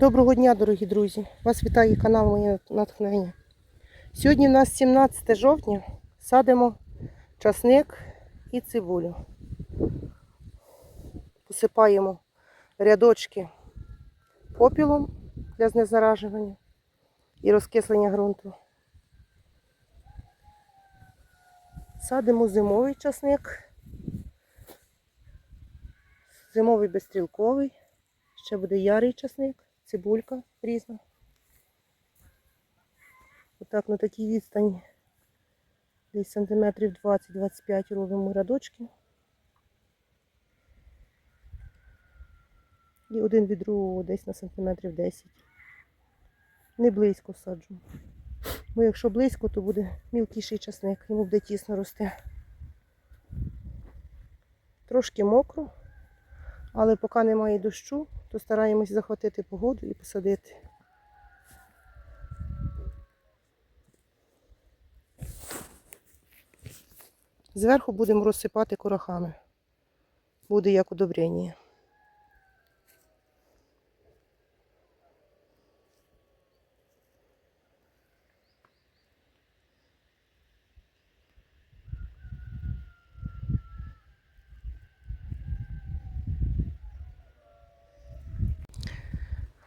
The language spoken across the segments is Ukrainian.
Доброго дня, дорогі друзі! Вас вітає канал Моє натхнення. Сьогодні у нас 17 жовтня. Садимо часник і цибулю. Посипаємо рядочки попілом для знезаражування і розкислення ґрунту. Садимо зимовий часник, зимовий безстрілковий. Ще буде ярий часник, цибулька різна. Отак на такій відстані. Десь сантиметрів 20-25 робимо рядочки. І один від другого десь на сантиметрів 10. Не близько саджу. Бо якщо близько, то буде мілкіший часник, йому буде тісно рости. Трошки мокро, але поки немає дощу, то стараємось захватити погоду і посадити. Зверху будемо розсипати корохами. Буде як удобрення.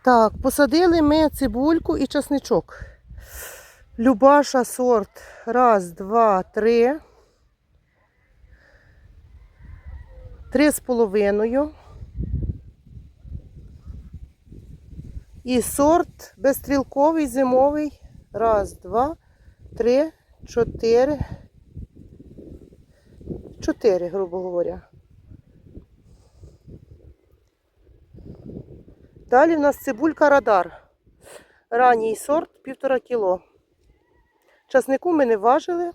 Так, посадили ми цибульку і часничок. Любаша сорт. Раз, два, три. Три з половиною. І сорт безстрілковий зимовий. Раз, два, три, чотири. Чотири, грубо говоря. Далі в нас цибулька радар. Ранній сорт півтора кіло. Часнику ми не важили.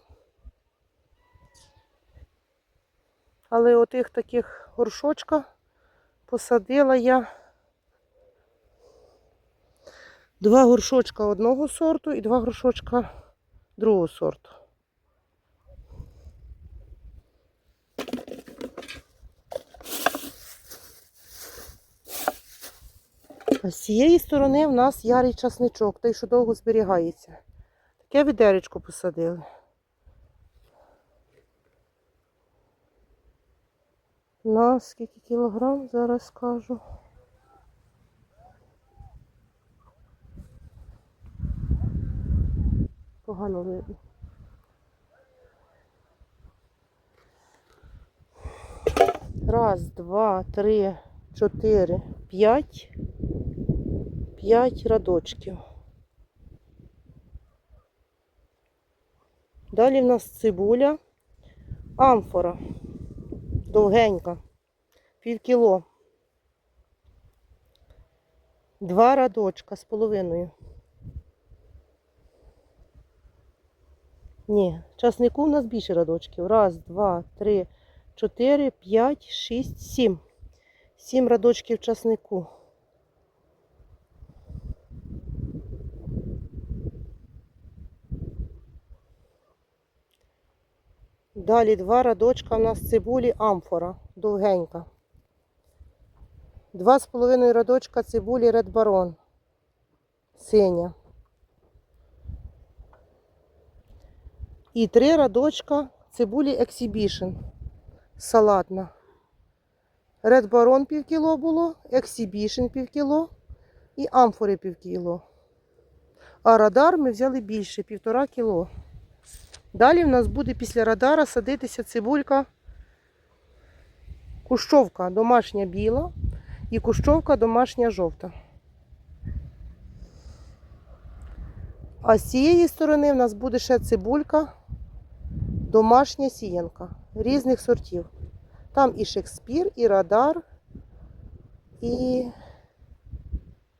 Але отих таких горшочка посадила я два горшочка одного сорту і два горшочка другого сорту. З цієї сторони в нас ярий часничок, той, що довго зберігається. Таке відеречко посадили. На скільки кілограм, зараз скажу. Погано видно. Раз, два, три, чотири, п'ять. П'ять радочків. Далі в нас цибуля, амфора, довгенька, пів кіло. Два радочка з половиною. Ні, часнику у нас більше радочків. Раз, два, три, чотири, п'ять, шість, сім. Сім радочків часнику. Далі два радочка у нас цибулі амфора, довгенька. Два з половиною радочка цибулі Red Baron, синя. І три радочка цибулі Exhibition, салатна. Red Baron пів кіло було, Exhibition пів кіло і амфори пів кіло. А радар ми взяли більше, півтора кіло. Далі в нас буде після радара садитися цибулька, кущовка домашня біла і кущовка домашня жовта. А з цієї сторони в нас буде ще цибулька, домашня сіянка різних сортів. Там і Шекспір, і радар, і,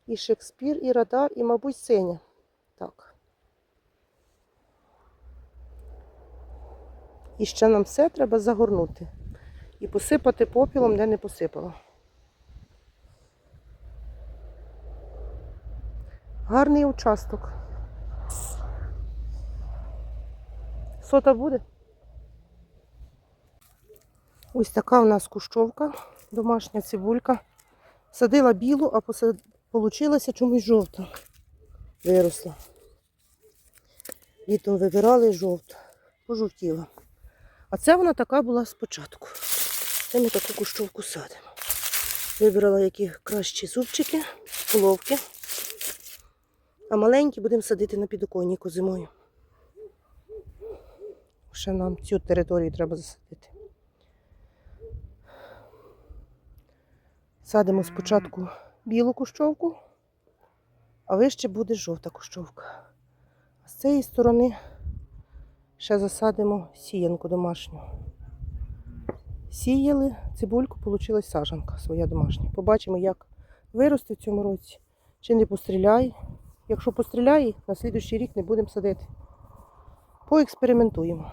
і Шекспір, і радар, і, мабуть, синя. Так. І ще нам все треба загорнути. І посипати попілом, де не посипала. Гарний участок. Сота буде? Ось така у нас кущовка, домашня цибулька. Садила білу, а посад- чомусь жовта. Виросла. Літом вибирали жовту. Пожовтіла. А це вона така була спочатку. Це ми таку кущовку садимо. Вибрала які кращі зубчики, головки. А маленькі будемо садити на підоконнику зимою. Ще нам цю територію треба засадити. Садимо спочатку білу кущовку, а вище буде жовта кущовка. А з цієї сторони ще засадимо сіянку домашню. Сіяли цибульку, вийшла сажанка своя домашня. Побачимо, як виросте в цьому році, чи не постріляє. Якщо постріляє, на слідуючий рік не будемо садити. Поекспериментуємо.